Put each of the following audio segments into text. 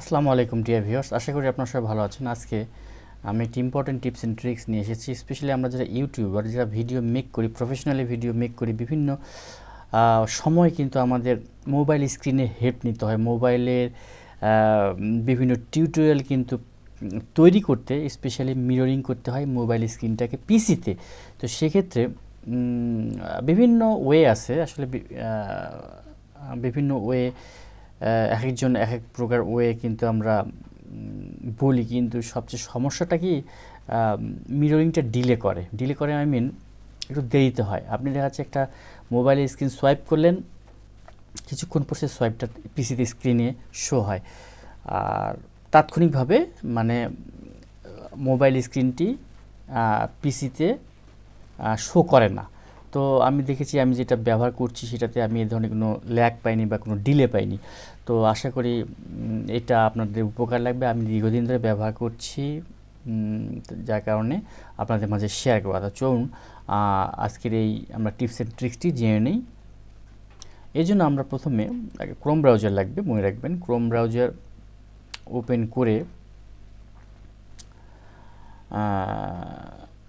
আসসালামু আলাইকুম dear viewers আশা করি আপনারা সবাই ভালো আছেন। আজকে আমি একটি ইম্পর্টেন্ট টিপস অ্যান্ড ট্রিক্স নিয়ে এসেছি। স্পেশালি আমরা যারা ইউটিউবার যারা ভিডিও মেক করি প্রফেশনালি ভিডিও মেক করি, বিভিন্ন সময় কিন্তু আমাদের মোবাইল স্ক্রিনে হেল্প নিতে হয়। মোবাইলের বিভিন্ন টিউটোরিয়াল কিন্তু তৈরি করতে স্পেশালি মিররিং করতে হয় মোবাইল স্ক্রিনটাকে পিসিতে তো। সেক্ষেত্রে বিভিন্ন ওয়ে আছে। আসলে বিভিন্ন ওয়ে এক একজন এক এক প্রকার ওয়ে কিন্তু আমরা বলি, কিন্তু সবচেয়ে সমস্যাটা কি মিররিংটা ডিলে করে। ডিলে করে আই মিন একটু দেরিতে হয়। আপনি দেখা যাচ্ছে একটা মোবাইলের স্ক্রিন সোয়াইপ করলেন, কিছুক্ষণ পর সে সোয়াইপটা পিসিতে স্ক্রিনে শো হয়। আর তাৎক্ষণিকভাবে মানে মোবাইল স্ক্রিনটি পিসিতে শো করে না। তো আমি দেখেছি আমি যেটা ব্যবহার করছি সেটাতে আমি এ ধরনের কোনো ল্যাগ পাইনি বা কোনো ডিলে পাইনি। তো আশা করি এটা আপনাদের উপকার লাগবে। আমি দীর্ঘদিন ধরে ব্যবহার করছি যার কারণে আপনাদের মাঝে শেয়ার করা। তো চলুন আজকের এই আমরা টিপস অ্যান্ড ট্রিক্সটি জেনে নিই। এই জন্য আমরা প্রথমে ক্রোম ব্রাউজার লাগবে, মনে রাখবেন। ক্রোম ব্রাউজার ওপেন করে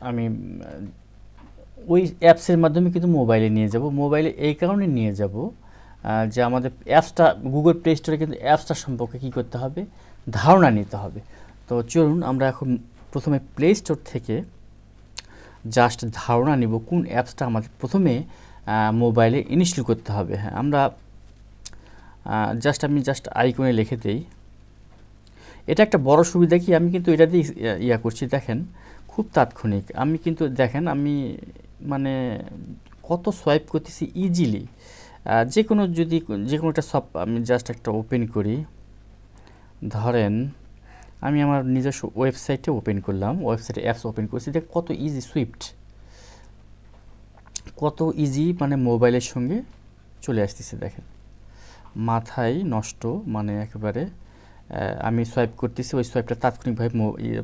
আমি ওই অ্যাপসের মাধ্যমে কিন্তু মোবাইলে নিয়ে যাব। মোবাইলে এই কারণে নিয়ে যাব যে আমাদের অ্যাপসটা, গুগল প্লে স্টোরে কিন্তু অ্যাপসটা সম্পর্কে কী করতে হবে? ধারণা নিতে হবে। তো চলুন আমরা এখন প্রথমে প্লে স্টোর থেকে জাস্ট ধারণা নিব কোন অ্যাপসটা আমাদের প্রথমে মোবাইলে ইনস্টল করতে হবে। হ্যাঁ আমরা জাস্ট আমি জাস্ট আইকনে লিখে দেই। এটা একটা বড় সুবিধা কি? আমি কিন্তু এটা দিয়ে ইয়া- করছি, দেখেন, খুব তাৎক্ষণিক। আমি কিন্তু দেখেন, আমি মানে কত সোয়াইপ করতেছি ইজিলি যে কোনো যদি যে কোনো একটা সব আমি জাস্ট একটা ওপেন করি, ধরেন আমি আমার নিজস্ব ওয়েবসাইটে ওপেন করলাম ওয়েবসাইটে অ্যাপস ওপেন করছি, দেখ কত ইজি সুইফট কত ইজি মানে মোবাইলের সঙ্গে চলে আসতেছে দেখেন। মাথায় নষ্ট মানে একেবারে আমি সোয়াইপ করতেছি, ওই সোয়াইপটা তাৎক্ষণিকভাবে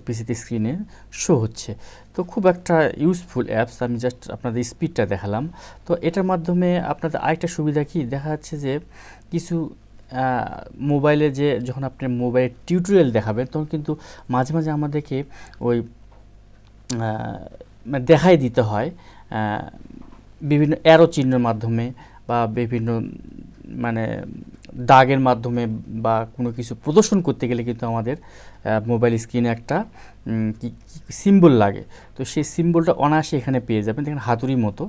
পিসিতে স্ক্রিনে শো হচ্ছে। তো খুব একটা ইউজফুল অ্যাপস আমি জাস্ট আপনাদের স্পিডটা দেখালাম। তো এটার মাধ্যমে আপনাদের আরেকটা সুবিধা কি? দেখা যাচ্ছে যে কিছু মোবাইলে যে যখন আপনি মোবাইলের টিউটোরিয়াল দেখাবেন, তখন কিন্তু মাঝে মাঝে আমাদেরকে ওই মানে দেখাই দিতে হয় বিভিন্ন অ্যারো চিহ্নের মাধ্যমে বা বিভিন্ন মানে দাগের মাধ্যমে বা কোনো কিছু প্রদর্শন করতে গেলে কিন্তু আমাদের মোবাইল স্ক্রিনে একটা সিম্বল লাগে। তো সেই সিম্বলটা অনায়াসে এখানে পেয়ে যাবেন, দেখেন হাতুড়ি মতো।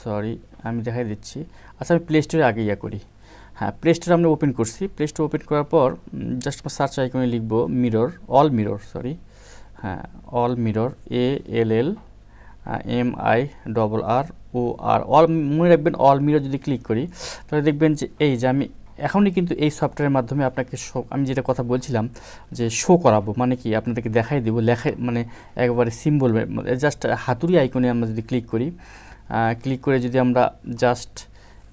সরি আমি দেখাই দিচ্ছি। আচ্ছা আমি প্লে স্টোরে আগে ইয়া করি। হ্যাঁ প্লে স্টোর আমরা ওপেন করছি। প্লে স্টোর ওপেন করার পর জাস্ট আমার সার্চ আইকনে লিখব মিরর অল মিরর সরি হ্যাঁ all mirror A L L M I double R O R all মনে রাখবেন অল মিরর যদি ক্লিক করি, তাহলে দেখবেন যে এই যে আমি এখনই কিন্তু এই সফটওয়্যারের মাধ্যমে আপনাকে শো আমি যেটা কথা বলছিলাম যে শো করাবো মানে কি আপনাদেরকে দেখাই দেবো, লেখা মানে একবারে সিম্বল জাস্ট হাতুড়ি আইকনে আমরা যদি ক্লিক করি ক্লিক করে যদি আমরা জাস্ট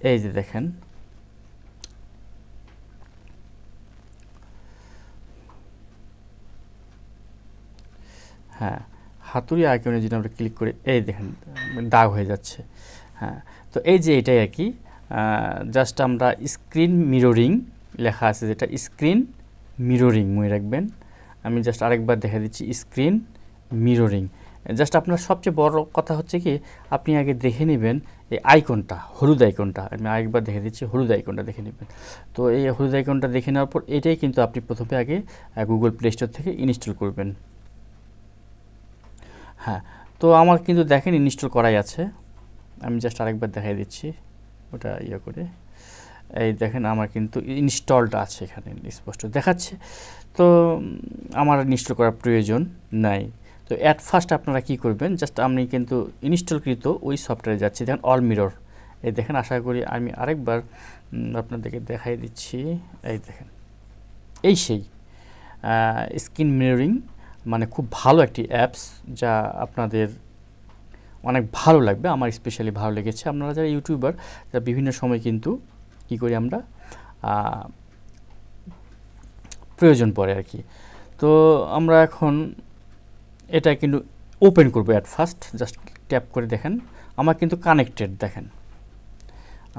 এই যে দেখেন হ্যাঁ হাতুড়ি আইকনে যদি আমরা ক্লিক করি, এই দেখেন, দাগ হয়ে যাচ্ছে। হ্যাঁ তো এই যে এটাই আর কি জাস্ট আমরা স্ক্রিন মিররিং লেখা আছে যেটা স্ক্রিন মিররিং মনে রাখবেন। আমি জাস্ট আরেকবার দেখা দিচ্ছি স্ক্রিন মিররিং জাস্ট আপনার সবচেয়ে বড় কথা হচ্ছে কি, আপনি আগে দেখে নেবেন এই আইকনটা, হলুদ আইকনটা। আমি আরেকবার দেখে দিচ্ছি, হলুদ আইকনটা দেখে নেবেন। তো এই হলুদ আইকনটা দেখে নেওয়ার পর, এটাই কিন্তু আপনি প্রথমে আগে গুগল প্লে স্টোর থেকে ইনস্টল করবেন। হ্যাঁ তো আমার কিন্তু দেখেন ইনস্টল করাই আছে। আমি জাস্ট আরেকবার দেখাই দিচ্ছি, ওটা ইয়ে করে। এই দেখেন, আমার কিন্তু ইনস্টলড আছে এখানে, স্পষ্ট দেখাচ্ছে। তো আমার ইনস্টল করার প্রয়োজন নাই। তো অ্যাট ফার্স্ট আপনারা কি করবেন জাস্ট আমি কিন্তু ইনস্টলকৃত ওই সফটওয়্যারে যাচ্ছি। দেখেন অল মিরর এই দেখেন, আশা করি আমি আরেকবার আপনাদেরকে দেখাই দিচ্ছি। এই দেখেন, এই সেই স্ক্রিন মিররিং মানে খুব ভালো একটি অ্যাপস যা আপনাদের অনেক ভালো লাগবে। আমার স্পেশালি ভালো লেগেছে। আপনারা যারা ইউটিউবার যারা বিভিন্ন সময় কিন্তু কী করি আমরা প্রয়োজন পড়ে আর কি। তো আমরা এখন এটা কিন্তু ওপেন করব অ্যাট ফার্স্ট জাস্ট ট্যাপ করে দেখেন। আমার কিন্তু কানেক্টেড দেখেন।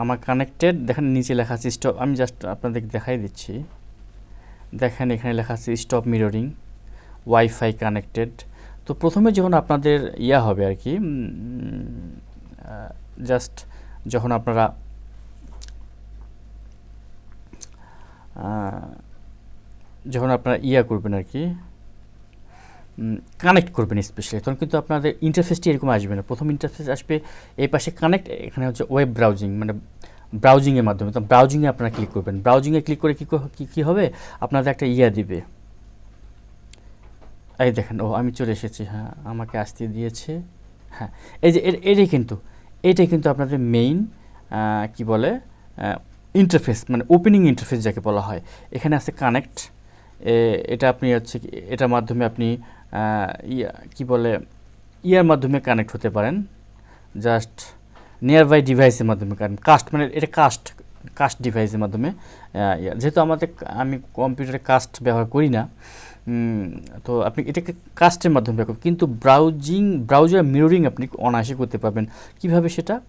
আমার কানেক্টেড দেখেন নিচে লেখা আছে স্টপ আমি জাস্ট আপনাদের দেখাই দিচ্ছি। দেখেন এখানে লেখা আছে স্টপ মিররিং ওয়াইফাই কানেক্টেড তো প্রথমে যখন আপনাদের ইয়া হবে আর কি জাস্ট যখন আপনারা যখন আপনারা ইয়া করবেন আর কি কানেক্ট করবেন স্পেশালি তখন কিন্তু আপনাদের ইন্টারফেসটি এরকম আসবে না। প্রথম ইন্টারফেস আসবে, এই পাশে কানেক্ট এখানে হচ্ছে ওয়েব ব্রাউজিং মানে ব্রাউজিংয়ের মাধ্যমে। তো ব্রাউজিংয়ে আপনারা ক্লিক করবেন। ব্রাউজিংয়ে ক্লিক করে কী কী হবে? আপনাদের একটা ইয়া দিবে। এই দেখেন, ও, আমি চলে এসেছি হ্যাঁ আমাকে আসতে দিয়েছে হ্যাঁ। এই যে এটাই কিন্তু এটাই কিন্তু আপনাদের মেইন কি বলে ইন্টারফেস মানে ওপেনিং ইন্টারফেস যাকে বলা হয়। এখানে আছে কানেক্ট এটা আপনি হচ্ছে এটার মাধ্যমে আপনি ইয়া, কী বলে, ইয়ার মাধ্যমে কানেক্ট হতে পারেন। জাস্ট নিয়ার বাই ডিভাইসের মাধ্যমে কানেক্ট কাস্ট মানে এটা কাস্ট কাস্ট ডিভাইসের মাধ্যমে যেহেতু আমাদের, আমি কম্পিউটারে কাস্ট ব্যবহার করি না তো আপনি এটাকে কাস্টের মাধ্যমে করবেন। কিন্তু ব্রাউজিং, ব্রাউজার মিররিং আপনি অনায়াসে করতে পারবেন। কীভাবে সেটা?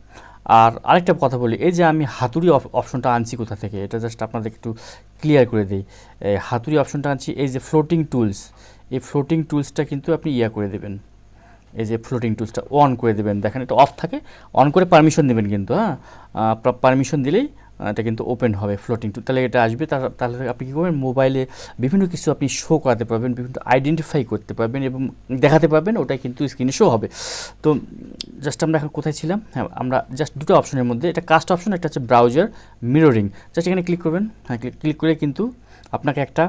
আর আরেকটা কথা বলি, এই যে আমি হাতুড়ি অপ- অপশনটা আনছি কোথা থেকে, এটা জাস্ট আপনাদের একটু ক্লিয়ার করে দিই। হাতুড়ি অপশনটা আনছি, এই যে ফ্লোটিং টুলস এই ফ্লোটিং টুলসটা কিন্তু আপনি ইয়া করে দেবেন। এই যে ফ্লোটিং টুলসটা অন করে দেবেন। দেখেন এটা অফ থাকে অন করে পারমিশন দেবেন কিন্তু হ্যাঁ? পারমিশন দিলেই এটা কিন্তু ওপেন হবে ফ্লোটিং টু তাহলে এটা আসবে তাহলে আপনি কী করবেন? মোবাইলে বিভিন্ন কিছু আপনি শো করাতে পারবেন, বিভিন্ন আইডেন্টিফাই করতে পারবেন এবং দেখাতে পারবেন, ওটাই কিন্তু স্ক্রিনে শো হবে। তো জাস্ট আমরা এখন কোথায় ছিলাম? হ্যাঁ আমরা জাস্ট দুটো অপশনের মধ্যে, এটা কাস্ট অপশন একটা হচ্ছে ব্রাউজার মিররিং জাস্ট এখানে ক্লিক করবেন। হ্যাঁ ক্লিক করে কিন্তু আপনাকে একটা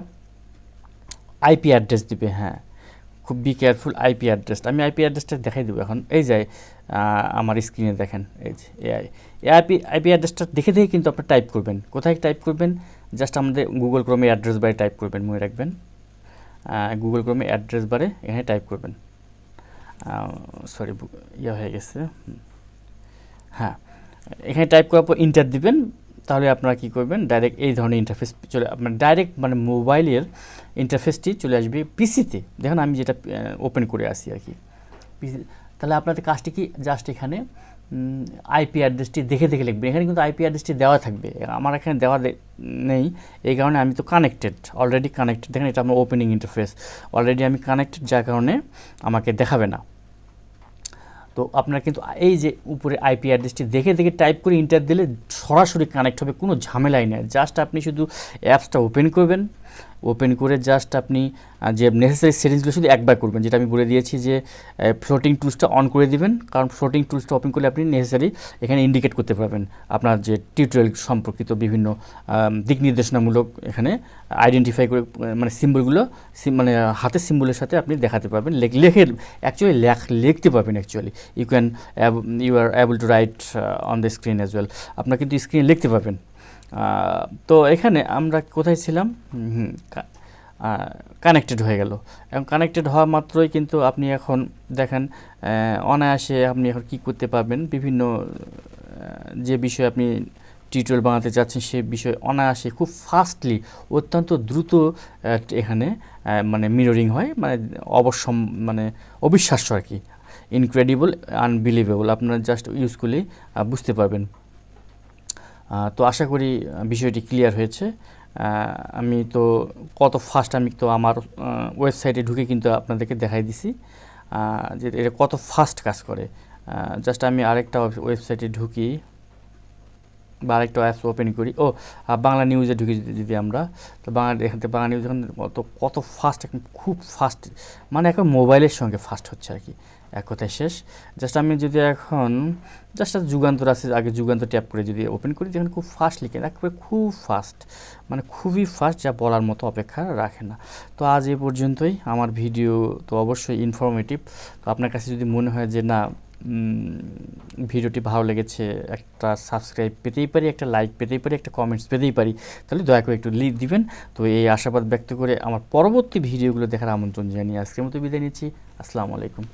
আইপি অ্যাড্রেস দিবে হ্যাঁ। খুব বি কেয়ারফুল আইপি অ্যাড্রেসটা আমি আইপি অ্যাড্রেসটা দেখাই দেবো এখন। এই যায় আমার স্ক্রিনে দেখেন, এই যে এআই আইপি আইপি অ্যাড্রেসটা দেখে দেখে কিন্তু আপনি টাইপ করবেন। কোথায় টাইপ করবেন? জাস্ট আমাদের গুগল ক্রমে অ্যাড্রেস বারে টাইপ করবেন, মনে রাখবেন। গুগল ক্রমে অ্যাড্রেস বারে এখানে টাইপ করবেন। সরি ইয়ে হয়ে গেছে। হ্যাঁ। এখানে টাইপ করার পর ইন্টার দিবেন। তাহলে আপনারা কী করবেন? ডাইরেক্ট এই ধরনের ইন্টারফেস চলে আপনার ডাইরেক্ট মানে মোবাইলের ইন্টারফেসটি চলে আসবে পিসিতে দেখুন, আমি যেটা ওপেন করে আসি আর কি। পিসি তাহলে আপনাদের কাজটি কি? জাস্ট এখানে আইপি অ্যাড্রেসটি দেখে দেখে লিখবেন। এখানে কিন্তু আইপি অ্যাড্রেসটি দেওয়া থাকবে। আমার এখানে দেওয়া নেই। এই কারণে আমি তো কানেক্টেড অলরেডি কানেক্টেড দেখেন, এটা আমার ওপেনিং ইন্টারফেস অলরেডি আমি কানেক্টেড যার কারণে আমাকে দেখাবে না। তো আপনারা কিন্তু এই যে উপরে আইপি অ্যাড্রেসটি দেখে দেখে টাইপ করে ইন্টার দিলে সরাসরি কানেক্ট হবে, কোনো ঝামেলাই নেই। জাস্ট আপনি শুধু অ্যাপসটা ওপেন করবেন। ওপেন করে জাস্ট আপনি যে নেসেসারি সেটিংসগুলো শুধু একবার করবেন, যেটা আমি বলে দিয়েছি যে ফ্লোটিং টুলসটা অন করে দিবেন, কারণ ফ্লোটিং টুলসটা ওপেন করলে আপনি নেসেসারি এখানে ইন্ডিকেট করতে পারবেন আপনার যে টিউটোরিয়াল সম্পর্কিত বিভিন্ন দিক নির্দেশনামূলক এখানে আইডেন্টিফাই করে মানে সিম্বলগুলো মানে হাতের সিম্বলের সাথে আপনি দেখাতে পারবেন, লেখ- অ্যাকচুয়ালি লেখ, লিখতে পারবেন actually you can you are able to write on the screen as well আপনার কিন্তু স্ক্রিনে লিখতে পারবেন। তো এখানে আমরা কোথায় ছিলাম? কানেক্টেড হয়ে গেল। এবং কানেক্টেড হওয়া মাত্রই কিন্তু আপনি এখন দেখেন অনায়াসে আপনি এখন কী করতে পারবেন? বিভিন্ন যে বিষয়ে আপনি টিউটোরিয়াল বানাতে চাচ্ছেন সে বিষয়ে অনায়াসে খুব ফাস্টলি অত্যন্ত দ্রুত এখানে মানে মিররিং হয় মানে অবশ্যম মানে অবিশ্বাস্য আর কি। ইনক্রেডিবল আনবিলিভেবল আপনারা জাস্ট ইউজ করলেই বুঝতে পারবেন। তো আশা করি বিষয়টি ক্লিয়ার হয়েছে। আমি তো কত ফাস্ট আমি তো আমার ওয়েবসাইটে ঢুকে কিন্তু আপনাদেরকে দেখাই দিছি। যে এটা কত ফাস্ট কাজ করে। জাস্ট আমি আরেকটা ওয়েবসাইটে ঢুকি বা আরেকটা অ্যাপস ওপেন করি। ও বাংলা নিউজে ঢুকি যদি- আমরা। তো বাংলা, এখান বাংলা নিউজ এখন কত কত ফাস্ট এখন খুব ফাস্ট মানে এখন মোবাইলের সঙ্গে ফাস্ট হচ্ছে আর কি। এক কথায় শেষ। জাস্ট আমি যদি এখন জাস্ট যুগান্তর আছে, আগে যুগান্তর ট্যাপ করে যদি ওপেন করি দেখেন খুব ফাস্ট লিখে, একেবারে খুব ফাস্ট মানে খুবই ফাস্ট যা বলার মতো অপেক্ষা রাখে না। তো আজ এই পর্যন্তই, আমার ভিডিও তো অবশ্যই ইনফরমেটিভ তো আপনার কাছে যদি মনে হয় যে না ভিডিওটি ভালো লেগেছে, একটা সাবস্ক্রাইব পেতেই পারি, একটা লাইক পেতেই পারি, একটা কমেন্টস পেতেই পারি, তাহলে দয়া করে একটু লিখ দিবেন। তো এই আশাবাদ ব্যক্ত করে আমার পরবর্তী ভিডিওগুলো দেখার আমন্ত্রণ জানিয়ে আজকের মতো বিদায় নিচ্ছি। আসসালামু আলাইকুম।